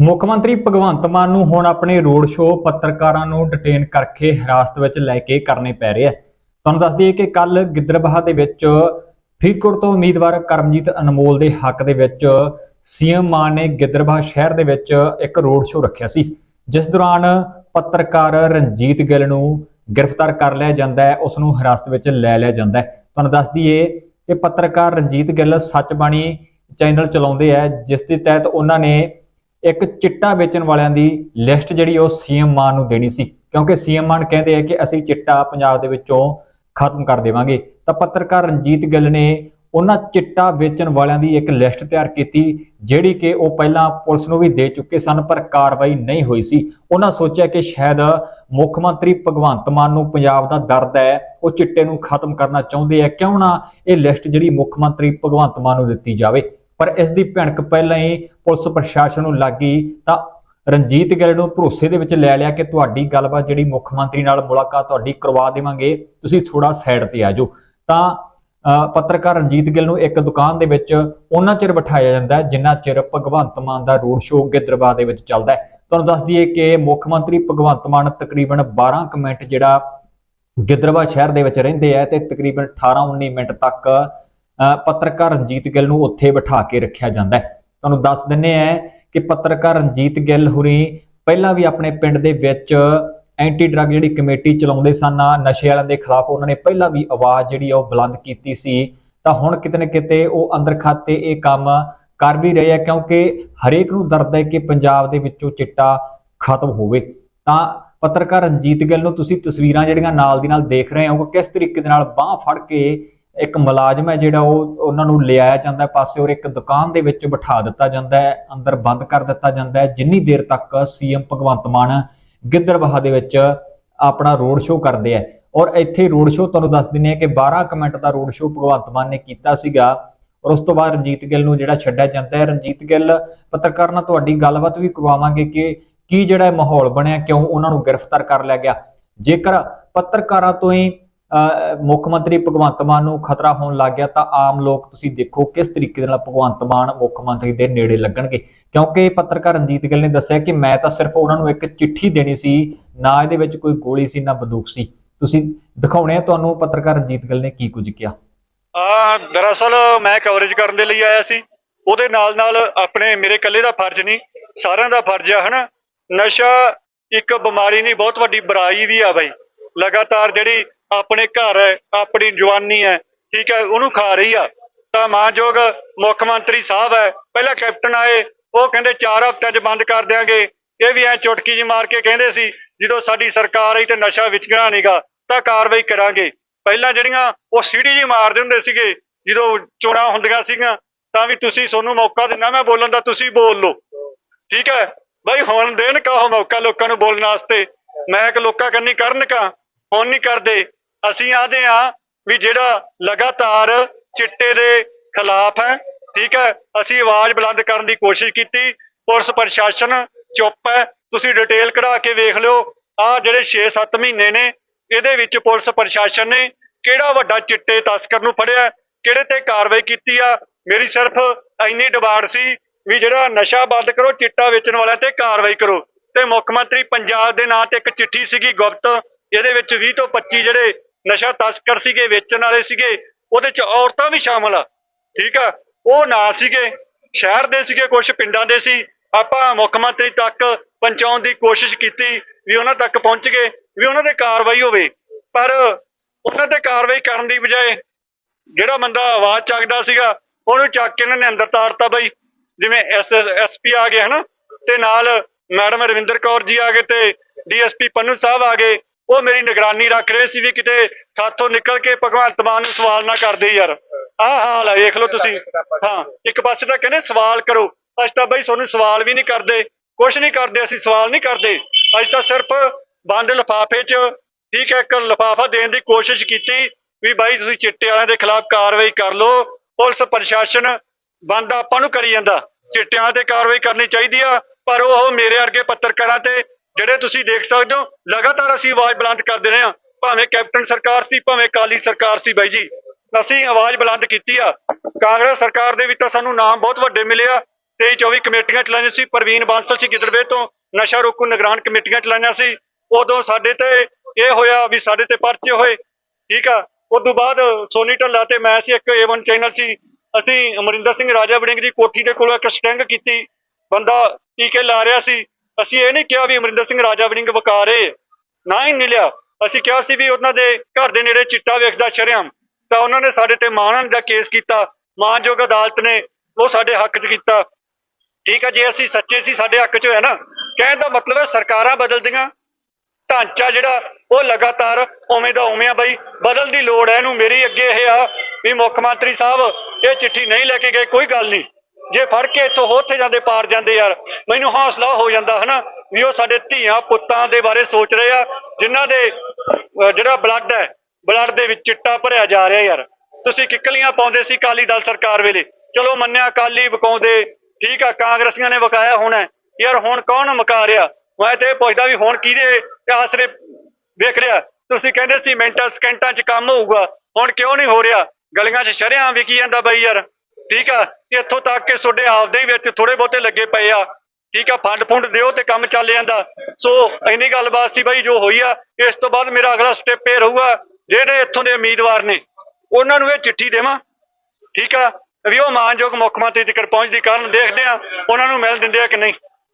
ਮੁੱਖ ਮੰਤਰੀ ਭਗਵੰਤ ਮਾਨ ਨੂੰ ਹੁਣ ਆਪਣੇ ਰੋਡ ਸ਼ੋਅ ਪੱਤਰਕਾਰਾਂ ਨੂੰ ਡਿਟੇਨ ਕਰਕੇ ਹਿਰਾਸਤ ਵਿੱਚ ਲੈ ਕੇ ਕਰਨੇ ਪੈ ਰਹੇ ਆ। ਤੁਹਾਨੂੰ ਦੱਸ ਦਈਏ ਕਿ ਕੱਲ ਗਿੱਦਰਬਾਹਾ ਦੇ ਵਿੱਚ ਫਰੀਦਕੋਟ ਤੋਂ ਉਮੀਦਵਾਰ ਕਰਮਜੀਤ ਅਨਮੋਲ ਦੇ ਹੱਕ ਦੇ ਵਿੱਚ ਸੀਐਮ ਮਾਨ ਨੇ ਗਿੱਦਰਬਾਹਾ ਸ਼ਹਿਰ ਦੇ ਵਿੱਚ ਇੱਕ ਰੋਡ ਸ਼ੋਅ ਰੱਖਿਆ ਸੀ, ਜਿਸ ਦੌਰਾਨ ਪੱਤਰਕਾਰ ਰਣਜੀਤ ਗਿੱਲ ਨੂੰ ਗ੍ਰਿਫਤਾਰ ਕਰ ਲਿਆ ਜਾਂਦਾ ਹੈ, ਉਸ ਨੂੰ ਹਿਰਾਸਤ ਵਿੱਚ ਲੈ ਲਿਆ ਜਾਂਦਾ ਹੈ। ਤੁਹਾਨੂੰ ਦੱਸ ਦਈਏ ਕਿ ਪੱਤਰਕਾਰ ਰਣਜੀਤ ਗਿੱਲ ਸੱਚਬਾਣੀ ਚੈਨਲ ਚਲਾਉਂਦੇ ਆ, ਜਿਸ ਦੇ ਤਹਿਤ ਉਹਨਾਂ ਨੇ ਇੱਕ ਚਿੱਟਾ ਵੇਚਣ ਵਾਲਿਆਂ ਦੀ ਲਿਸਟ ਜਿਹੜੀ ਉਹ ਸੀਐਮ ਮਾਨ ਨੂੰ ਦੇਣੀ ਸੀ। ਕਿਉਂਕਿ ਸੀਐਮ ਮਾਨ ਕਹਿੰਦੇ ਆ ਕਿ ਅਸੀਂ ਚਿੱਟਾ ਪੰਜਾਬ ਦੇ ਵਿੱਚੋਂ ਖਤਮ ਕਰ ਦੇਵਾਂਗੇ। ਤਾਂ ਪੱਤਰਕਾਰ ਰਣਜੀਤ ਗਿੱਲ ਨੇ ਉਹਨਾਂ ਚਿੱਟਾ ਵੇਚਣ ਵਾਲਿਆਂ ਦੀ ਇੱਕ ਲਿਸਟ ਤਿਆਰ ਕੀਤੀ, ਜਿਹੜੀ ਕਿ ਉਹ ਪਹਿਲਾਂ ਪੁਲਿਸ ਨੂੰ ਵੀ ਦੇ ਚੁੱਕੇ ਸਨ, ਪਰ ਕਾਰਵਾਈ ਨਹੀਂ ਹੋਈ ਸੀ। ਉਹਨਾਂ ਸੋਚਿਆ ਕਿ ਸ਼ਾਇਦ ਮੁੱਖ ਮੰਤਰੀ ਭਗਵੰਤ ਮਾਨ ਨੂੰ ਪੰਜਾਬ ਦਾ ਦਰਦ ਹੈ, ਉਹ ਚਿੱਟੇ ਨੂੰ ਖਤਮ ਕਰਨਾ ਚਾਹੁੰਦੇ ਆ। ਕਿਉਂ ਨਾ ਇਹ ਲਿਸਟ ਜਿਹੜੀ ਮੁੱਖ ਮੰਤਰੀ ਭਗਵੰਤ ਮਾਨ ਨੂੰ ਦਿੱਤੀ ਜਾਵੇ। ਪਰ ਇਸ ਦੀ ਭਿਣਕ ਪਹਿਲਾਂ ਹੀ ਪੁਲਿਸ ਪ੍ਰਸ਼ਾਸਨ ਨੂੰ ਲੱਗੀ ਤਾਂ ਰਣਜੀਤ ਗਿੱਲ ਨੂੰ ਭਰੋਸੇ ਦੇ ਵਿੱਚ ਲੈ ਲਿਆ ਕਿ ਤੁਹਾਡੀ ਗੱਲਬਾਤ ਜਿਹੜੀ ਮੁੱਖ ਮੰਤਰੀ ਨਾਲ ਮੁਲਾਕਾਤ ਤੁਹਾਡੀ ਕਰਵਾ ਦੇਵਾਂਗੇ, ਤੁਸੀਂ ਥੋੜਾ ਸਾਈਡ ਤੇ ਆ ਜਾਓ। ਤਾਂ ਪੱਤਰਕਾਰ ਰਣਜੀਤ ਗਿੱਲ ਨੂੰ ਇੱਕ ਦੁਕਾਨ ਦੇ ਵਿੱਚ ਉਹਨਾਂ ਚਿਰ ਬਿਠਾਇਆ ਜਾਂਦਾ ਹੈ, ਜਿੰਨਾ ਚਿਰ ਭਗਵੰਤ ਮਾਨ ਦਾ ਰੋਡ ਸ਼ੋਅ ਗਿੱਦਰਬਾਹ ਦੇ ਵਿੱਚ ਚੱਲਦਾ ਹੈ। ਤੁਹਾਨੂੰ ਦੱਸ ਦਈਏ ਕਿ ਮੁੱਖ ਮੰਤਰੀ ਭਗਵੰਤ ਮਾਨ ਤਕਰੀਬਨ 12 ਕੁ ਮਿੰਟ ਜਿਹੜਾ ਗਿੱਦਰਬਾਹ ਸ਼ਹਿਰ ਦੇ ਵਿੱਚ ਰਹਿੰਦੇ ਆ ਤੇ ਤਕਰੀਬਨ 18-19 ਮਿੰਟ ਤੱਕ ਪੱਤਰਕਾਰ ਰਣਜੀਤ ਗਿੱਲ ਨੂੰ ਉੱਥੇ ਬਿਠਾ ਕੇ ਰੱਖਿਆ ਜਾਂਦਾ ਹੈ। ਤੁਹਾਨੂੰ ਦੱਸ ਦਿੰਨੇ ਆ ਕਿ ਪੱਤਰਕਾਰ ਰਣਜੀਤ ਗਿੱਲ ਹੁਰੀ ਪਹਿਲਾਂ ਵੀ ਆਪਣੇ ਪਿੰਡ ਦੇ ਵਿੱਚ ਐਂਟੀ ਡਰੱਗ ਜਿਹੜੀ ਕਮੇਟੀ ਚਲਾਉਂਦੇ ਸਨ ਨਸ਼ੇ ਵਾਲਿਆਂ ਦੇ ਖਿਲਾਫ ਉਹਨਾਂ ਨੇ ਪਹਿਲਾਂ ਵੀ ਆਵਾਜ਼ ਜਿਹੜੀ ਆ ਉਹ ਬੁਲੰਦ ਕੀਤੀ ਸੀ। ਤਾਂ ਹੁਣ ਕਿਤੇ ਨਾ ਕਿਤੇ ਉਹ ਅੰਦਰ ਖਾਤੇ ਇਹ ਕੰਮ ਕਰ ਵੀ ਰਹੇ ਆ, ਕਿਉਂਕਿ ਹਰੇਕ ਨੂੰ ਦਰਦ ਹੈ ਕਿ ਪੰਜਾਬ ਦੇ ਵਿੱਚੋਂ ਚਿੱਟਾ ਖਤਮ ਹੋਵੇ। ਤਾਂ ਪੱਤਰਕਾਰ ਰਣਜੀਤ ਗਿੱਲ ਨੂੰ ਤੁਸੀਂ ਤਸਵੀਰਾਂ ਜਿਹੜੀਆਂ ਨਾਲ ਦੀ ਨਾਲ ਦੇਖ ਰਹੇ ਹੋ ਕਿ ਕਿਸ ਤਰੀਕੇ ਦੇ ਨਾਲ ਬਾਹ ਫੜ ਕੇ ਇੱਕ ਮੁਲਾਜ਼ਮ ਹੈ ਜਿਹੜਾ ਉਹ ਉਹਨਾਂ ਨੂੰ ਲਿਆਇਆ ਜਾਂਦਾ ਪਾਸੇ ਔਰ ਇੱਕ ਦੁਕਾਨ ਦੇ ਵਿੱਚ ਬਿਠਾ ਦਿੱਤਾ ਜਾਂਦਾ ਹੈ, ਅੰਦਰ ਬੰਦ ਕਰ ਦਿੱਤਾ ਜਾਂਦਾ ਹੈ। ਜਿੰਨੀ ਦੇਰ ਤੱਕ ਸੀਐਮ ਭਗਵੰਤ ਮਾਨ ਗਿੱਦੜਬਾਹਾ ਦੇ ਵਿੱਚ ਆਪਣਾ ਰੋਡ ਸ਼ੋਅ ਕਰਦੇ ਆ ਔਰ ਇੱਥੇ ਰੋਡ ਸ਼ੋਅ ਤੁਹਾਨੂੰ ਦੱਸ ਦਿੰਨੇ ਆ ਕਿ 12 ਕੁ ਮਿੰਟ ਦਾ ਰੋਡ ਸ਼ੋਅ ਭਗਵੰਤ ਮਾਨ ਨੇ ਕੀਤਾ ਸੀਗਾ। ਔਰ ਉਸ ਤੋਂ ਬਾਅਦ ਰਣਜੀਤ ਗਿੱਲ ਨੂੰ ਜਿਹੜਾ ਛੱਡਿਆ ਜਾਂਦਾ ਹੈ। ਰਣਜੀਤ ਗਿੱਲ, ਪੱਤਰਕਾਰ ਨਾਲ ਤੁਹਾਡੀ ਗੱਲਬਾਤ ਵੀ ਕਰਵਾਵਾਂਗੇ ਕਿ ਕੀ ਜਿਹੜਾ ਮਾਹੌਲ ਬਣਿਆ, ਕਿਉਂ ਉਹਨਾਂ ਨੂੰ ਗ੍ਰਿਫਤਾਰ ਕਰ ਲਿਆ ਗਿਆ। ਜੇਕਰ ਪੱਤਰਕਾਰਾਂ ਤੋਂ ਹੀ ਮੁੱਖ ਮੰਤਰੀ ਭਗਵੰਤ ਮਾਨ ਨੂੰ ਖਤਰਾ ਹੋਣ ਲੱਗ ਗਿਆ ਤਾਂ ਆਮ ਲੋਕ ਤੁਸੀਂ ਦੇਖੋ ਕਿਸ ਤਰੀਕੇ ਨਾਲ ਭਗਵੰਤ ਮਾਨ ਮੁੱਖ ਮੰਤਰੀ ਦੇ ਨੇੜੇ ਲੱਗਣਗੇ। ਕਿਉਂਕਿ ਪੱਤਰਕਾਰ ਰਣਜੀਤ ਗਿੱਲ ਨੇ ਦੱਸਿਆ ਕਿ ਮੈਂ ਤਾਂ ਸਿਰਫ ਉਹਨਾਂ ਨੂੰ ਇੱਕ ਚਿੱਠੀ ਦੇਣੀ ਸੀ, ਨਾ ਇਹਦੇ ਵਿੱਚ ਕੋਈ ਗੋਲੀ ਸੀ, ਨਾ ਬੰਦੂਕ ਸੀ। ਤੁਸੀਂ ਦਿਖਾਉਣੇ ਆ ਤੁਹਾਨੂੰ ਪੱਤਰਕਾਰ ਰਣਜੀਤ ਗਿੱਲ ਨੇ ਕੀ ਕੁਝ ਕਿਹਾ। ਆ, ਦਰਅਸਲ ਮੈਂ ਕਵਰੇਜ ਕਰਨ ਦੇ ਲਈ ਆਇਆ ਸੀ। ਉਹਦੇ ਨਾਲ ਨਾਲ ਆਪਣੇ ਮੇਰੇ ਇਕੱਲੇ ਦਾ ਫਰਜ਼ ਨਹੀਂ, ਸਾਰਿਆਂ ਦਾ ਫਰਜ਼ ਆ, ਹਨਾ? ਨਸ਼ਾ ਇੱਕ ਬਿਮਾਰੀ ਨਹੀਂ, ਬਹੁਤ ਵੱਡੀ ਬੁਰਾਈ ਵੀ ਆ ਬਾਈ। ਲਗਾਤਾਰ ਜਿਹੜੀ ਆਪਣੇ ਘਰ ਹੈ, ਆਪਣੀ ਜਵਾਨੀ ਹੈ, ਠੀਕ ਹੈ, ਉਹਨੂੰ ਖਾ ਰਹੀ ਆ। ਤਾਂ ਮਾਨਯੋਗ ਮੁੱਖ ਮੰਤਰੀ ਸਾਹਿਬ ਹੈ, ਪਹਿਲਾਂ ਕੈਪਟਨ ਆਏ, ਉਹ ਕਹਿੰਦੇ 4 ਹਫ਼ਤੇ 'ਚ ਬੰਦ ਕਰ ਦਿਆਂਗੇ। ਇਹ ਵੀ ਐ ਚੁਟਕੀ ਜੀ ਮਾਰ ਕੇ ਕਹਿੰਦੇ ਸੀ, ਜਦੋਂ ਸਾਡੀ ਸਰਕਾਰ ਆਈ ਤੇ ਨਸ਼ਾ ਵਿਚਗਣਾ ਨਹੀਂਗਾ ਤਾਂ ਕਾਰਵਾਈ ਕਰਾਂਗੇ। ਪਹਿਲਾਂ ਜਿਹੜੀਆਂ ਉਹ ਸੀੜੀ ਜੀ ਮਾਰਦੇ ਹੁੰਦੇ ਸੀਗੇ, ਜਦੋਂ ਚੋਣਾਂ ਹੁੰਦੀਆਂ ਸੀਗੀਆਂ, ਤਾਂ ਵੀ ਤੁਸੀਂ ਤੁਹਾਨੂੰ ਮੌਕਾ ਦਿੰਨਾ, ਮੈਂ ਬੋਲਣ ਦਾ ਤੁਸੀਂ ਬੋਲ ਲਓ। ਠੀਕ ਹੈ? ਬਾਈ ਹੁਣ ਦੇਣ ਕਾ ਉਹ ਮੌਕਾ ਲੋਕਾਂ ਨੂੰ ਬੋਲਣ ਵਾਸਤੇ? ਮੈਂ ਕਿ ਲੋਕਾਂ ਕੰਨੀ ਕਰਨ ਕਾ ਹੁਣ ਨਹੀਂ ਕਰਦੇ। ਅਸੀਂ ਆਦੇ ਆ ਵੀ ਜਿਹੜਾ ਲਗਾਤਾਰ ਚਿੱਟੇ ਦੇ ਖਿਲਾਫ ਹੈ, ਠੀਕ ਹੈ, ਅਸੀਂ ਆਵਾਜ਼ ਬੁਲੰਦ ਕਰਨ ਦੀ ਕੋਸ਼ਿਸ਼ ਕੀਤੀ, ਪੁਲਿਸ ਪ੍ਰਸ਼ਾਸਨ ਚੁੱਪ ਹੈ, ਤੁਸੀਂ ਡਿਟੇਲ ਕਢਾ ਕੇ ਵੇਖ ਲਿਓ ਆ ਜਿਹੜੇ 6-7 ਮਹੀਨੇ ਨੇ, ਇਹਦੇ ਵਿੱਚ ਪੁਲਿਸ ਪ੍ਰਸ਼ਾਸਨ ਨੇ ਕਿਹੜਾ ਵੱਡਾ ਚਿੱਟੇ ਤਸਕਰ ਨੂੰ ਫੜਿਆ, ਕਿਹੜੇ ਤੇ ਕਾਰਵਾਈ ਕੀਤੀ ਆ, ਮੇਰੀ ਸਿਰਫ ਇੰਨੀ ਡਿਮਾਂਡ ਸੀ ਵੀ ਜਿਹੜਾ ਨਸ਼ਾ ਬੰਦ ਕਰੋ, ਚਿੱਟਾ ਵੇਚਣ ਵਾਲਿਆਂ ਤੇ ਕਾਰਵਾਈ ਕਰੋ। ਤੇ ਮੁੱਖ ਮੰਤਰੀ ਪੰਜਾਬ ਦੇ ਨਾਂ ਤੇ ਇੱਕ ਚਿੱਠੀ ਸੀਗੀ ਗੁਪਤ, ਇਹਦੇ ਵਿੱਚ 20 ਤੋਂ 25 ਜਿਹੜੇ ਨਸ਼ਾ ਤਸਕਰ ਸੀਗੇ, ਵੇਚਣ ਵਾਲੇ ਸੀਗੇ, ਉਹਦੇ ਚ ਔਰਤਾਂ ਵੀ ਸ਼ਾਮਲ ਆ, ਠੀਕ ਆ? ਉਹ ਨਾ ਸੀਗੇ, ਸ਼ਹਿਰ ਦੇ ਸੀਗੇ ਕੁਝ ਪਿੰਡਾਂ ਦੇ ਸੀ। ਆਪਾਂ ਮੁੱਖ ਮੰਤਰੀ ਤੱਕ ਪਹੁੰਚਾਉਣ ਦੀ ਕੋਸ਼ਿਸ਼ ਕੀਤੀ ਵੀ ਉਹਨਾਂ ਤੱਕ ਪਹੁੰਚ ਗਏ, ਵੀ ਉਹਨਾਂ ਤੇ ਕਾਰਵਾਈ ਹੋਵੇ। ਪਰ ਉਹਨਾਂ ਤੇ ਕਾਰਵਾਈ ਕਰਨ ਦੀ ਬਜਾਏ ਜਿਹੜਾ ਬੰਦਾ ਆਵਾਜ਼ ਚੱਕਦਾ ਸੀਗਾ, ਉਹਨੂੰ ਚੱਕ ਕੇ ਇਹਨਾਂ ਨੇ ਅੰਦਰ ਤਾਰਤਾ ਬਈ। ਜਿਵੇਂ ਐਸਪੀ ਆ ਗਏ, ਹਨਾ? ਤੇ ਨਾਲ ਮੈਡਮ ਰਵਿੰਦਰ ਕੌਰ ਜੀ ਆ ਗਏ ਤੇ ਡੀਐਸਪੀ ਪੰਨੂ ਸਾਹਿਬ ਆ ਗਏ। ਉਹ ਮੇਰੀ ਨਿਗਰਾਨੀ ਰੱਖ ਰਹੇ ਸੀ ਵੀ ਕਿਤੇ ਸਾਥੋਂ ਨਿਕਲ ਕੇ ਭਗਵੰਤ ਮਾਨ ਨੂੰ ਸਵਾਲ ਨਾ ਕਰਦੇ ਯਾਰ। ਆਹ ਹਾਲ ਹੈ ਵੇਖ ਲਓ ਤੁਸੀਂ। ਹਾਂ ਇੱਕ ਪਾਸੇ ਤਾਂ ਕਹਿੰਦੇ ਸਵਾਲ ਕਰੋ। ਅਸੀਂ ਤਾਂ ਬਈ ਤੁਹਾਨੂੰ ਸਵਾਲ ਵੀ ਨਹੀਂ ਕਰਦੇ ਕੁਝ ਨਹੀਂ ਕਰਦੇ ਅਸੀਂ ਸਵਾਲ ਨਹੀਂ ਕਰਦੇ। ਅਸੀਂ ਤਾਂ ਸਿਰਫ ਬੰਦ ਲਿਫਾਫੇ 'ਚ ਠੀਕ ਹੈ ਇੱਕ ਲਿਫਾਫਾ ਦੇਣ ਦੀ ਕੋਸ਼ਿਸ਼ ਕੀਤੀ ਵੀ ਬਾਈ ਤੁਸੀਂ ਚਿੱਟੇ ਵਾਲਿਆਂ ਦੇ ਖਿਲਾਫ ਕਾਰਵਾਈ ਕਰ ਲਓ। ਪੁਲਿਸ ਪ੍ਰਸ਼ਾਸਨ ਬੰਦ ਆਪਾਂ ਨੂੰ ਕਰੀ ਜਾਂਦਾ। ਚਿੱਟਿਆਂ ਤੇ ਕਾਰਵਾਈ ਕਰਨੀ ਚਾਹੀਦੀ ਆ ਪਰ ਉਹ ਮੇਰੇ ਵਰਗੇ ਪੱਤਰਕਾਰਾਂ ਤੇ ਜਿਹੜੇ ਤੁਸੀਂ ਦੇਖ ਸਕਦੇ ਹੋ, ਲਗਾਤਾਰ ਅਸੀਂ ਆਵਾਜ਼ ਬੁਲੰਦ ਕਰਦੇ ਰਹੇ ਹਾਂ। ਭਾਵੇਂ ਕੈਪਟਨ ਸਰਕਾਰ ਸੀ, ਭਾਵੇਂ ਕਾਲੀ ਸਰਕਾਰ ਸੀ ਬਾਈ ਜੀ। ਅਸੀਂ ਆਵਾਜ਼ ਬੁਲੰਦ ਕੀਤੀ ਆ। ਕਾਂਗਰਸ ਸਰਕਾਰ ਦੇ ਵਿੱਚ ਤਾਂ ਸਾਨੂੰ ਨਾਮ ਬਹੁਤ ਵੱਡੇ ਮਿਲਿਆ ਆ। 23 24 ਕਮੇਟੀਆਂ ਚਲਾਈਆਂ ਸੀ, ਪ੍ਰਵੀਨ ਬਾਂਸਲ ਸੀ ਗਿੱਦੜਵੇ ਤੋਂ, ਨਸ਼ਾ ਰੋਕੂ ਨਿਗਰਾਨ ਕਮੇਟੀਆਂ ਚਲਾਈਆਂ ਸੀ। ਉਦੋਂ ਸਾਡੇ ਤੇ ਇਹ ਹੋਇਆ ਵੀ ਸਾਡੇ ਤੇ ਪਰਚੇ ਹੋਏ। ਠੀਕ ਆ? ਉਸ ਤੋਂ ਬਾਅਦ ਸੋਨੀ ਢੱਲਾ ਤੇ ਮੈਂ ਸੀ, ਇੱਕ A1 ਚੈਨਲ ਸੀ। ਅਸੀਂ ਅਮਰਿੰਦਰ ਸਿੰਘ ਰਾਜਾ ਵੜਿੰਗ ਦੀ ਕੋਠੀ ਦੇ ਕੋਲੋਂ ਇੱਕ ਸਟਿੰਗ ਕੀਤੀ। ਬੰਦਾ ਟੀਕੇ ਲਾ ਰਿਹਾ ਸੀ। ਅਸੀਂ ਇਹ ਨਹੀਂ ਕਿਹਾ ਵੀ ਅਮਰਿੰਦਰ ਸਿੰਘ ਰਾਜਾ ਵੜਿੰਗ ਵਕਾਰੇ ਨਾ ਹੀ ਮਿਲਿਆ ਅਸੀਂ ਕਿਹਾ ਸੀ ਵੀ ਉਹਨਾਂ ਦੇ ਘਰ ਦੇ ਨੇੜੇ ਚਿੱਟਾ ਵੇਖਦਾ ਸ਼ਰਿਆਮ। ਤਾਂ ਉਹਨਾਂ ਨੇ ਸਾਡੇ ਤੇ ਮਾਣਨ ਦਾ ਕੇਸ ਕੀਤਾ। ਮਾਨਯੋਗ ਅਦਾਲਤ ਨੇ ਉਹ ਸਾਡੇ ਹੱਕ 'ਚ ਕੀਤਾ। ਠੀਕ ਹੈ ਜੇ, ਅਸੀਂ ਸੱਚੇ ਸੀ, ਸਾਡੇ ਹੱਕ 'ਚ ਹੋਇਆ ਨਾ। ਕਹਿਣ ਦਾ ਮਤਲਬ ਹੈ ਸਰਕਾਰਾਂ ਬਦਲਦੀਆਂ। ਢਾਂਚਾ ਜਿਹੜਾ, ਉਹ ਲਗਾਤਾਰ ਉਵੇਂ ਦਾ ਉਵੇਂ ਆ ਬਈ। ਬਦਲ ਦੀ ਲੋੜ ਹੈ ਇਹਨੂੰ। ਮੇਰੀ ਅੱਗੇ ਇਹ ਆ ਵੀ ਮੁੱਖ ਮੰਤਰੀ ਸਾਹਿਬ, ਇਹ ਚਿੱਠੀ ਨਹੀਂ ਲੈ ਕੇ ਗਏ, ਕੋਈ ਗੱਲ ਨਹੀਂ। ਜੇ ਫੜ ਕੇ ਇੱਥੋਂ ਉੱਥੇ ਜਾਂਦੇ, ਪਾਰ ਜਾਂਦੇ ਯਾਰ, ਮੈਨੂੰ ਹੌਸਲਾ ਹੋ ਜਾਂਦਾ ਹਨਾ, ਵੀ ਉਹ ਸਾਡੇ ਧੀਆਂ ਪੁੱਤਾਂ ਦੇ ਬਾਰੇ ਸੋਚ ਰਹੇ ਆ, ਜਿਨ੍ਹਾਂ ਦੇ ਜਿਹੜਾ ਬਲੱਡ ਹੈ ਬਲੱਡ ਦੇ ਵਿੱਚ ਚਿੱਟਾ ਭਰਿਆ ਜਾ ਰਿਹਾ ਯਾਰ। ਤੁਸੀਂ ਕਿੱਕਲੀਆਂ ਪਾਉਂਦੇ ਸੀ ਕਾਲੀ ਦਲ ਸਰਕਾਰ ਵੇਲੇ। ਚਲੋ ਮੰਨਿਆ ਕਾਲੀ ਵਕਾਉਂਦੇ, ਠੀਕ ਆ, ਕਾਂਗਰਸੀਆਂ ਨੇ ਵਕਾਇਆ ਹੋਣਾ ਯਾਰ ਹੁਣ ਕੌਣ ਮਕਾ ਰਿਹਾ? ਮੈਂ ਤੇ ਇਹ ਪੁੱਛਦਾ ਵੀ ਹੁਣ ਕਿਹਦੇ ਆਸਰੇ ਵੇਖ ਰਿਹਾ? ਤੁਸੀਂ ਕਹਿੰਦੇ ਸੀ ਮਿੰਟਾਂ, ਸਕਿੰਟਾਂ 'ਚ ਕੰਮ ਹੋਊਗਾ, ਹੁਣ ਕਿਉਂ ਨਹੀਂ ਹੋ ਰਿਹਾ? ਗਲੀਆਂ 'ਚ ਸ਼ਰੇਆਮ ਵਿਕੀ ਜਾਂਦਾ ਬਾਈ ਯਾਰ। ਠੀਕ ਆ? ਇੱਥੋਂ ਤੱਕ ਕਿ ਤੁਹਾਡੇ ਆਪਦੇ ਹੀ ਵਿੱਚ ਥੋੜੇ ਬਹੁਤੇ ਲੱਗੇ ਪਏ ਆ। ਠੀਕ ਆ? ਫੰਡ ਫੁੰਡ ਦਿਓ ਤੇ ਕੰਮ ਚੱਲ ਜਾਂਦਾ। ਸੋ ਇੰਨੀ ਗੱਲਬਾਤ ਸੀ ਬਾਈ ਜੋ ਹੋਈ ਆ, ਇਸ ਤੋਂ ਬਾਅਦ ਮੇਰਾ ਅਗਲਾ ਸਟੈਪ ਇਹ ਰਹੂਗਾ, ਜਿਹੜੇ ਇੱਥੋਂ ਦੇ ਉਮੀਦਵਾਰ ਨੇ, ਉਹਨਾਂ ਨੂੰ ਇਹ ਚਿੱਠੀ ਦੇਵਾਂ। ਠੀਕ ਆ? ਵੀ ਉਹ ਮਾਨਯੋਗ ਮੁੱਖ ਮੰਤਰੀ ਤੱਕ ਪਹੁੰਚਦੀ ਕਰਨ ਦੇਖਦੇ ਆ, ਉਹਨਾਂ ਨੂੰ ਮਿਲ ਦਿੰਦੇ ਆ ਕਿ ਨਹੀਂ।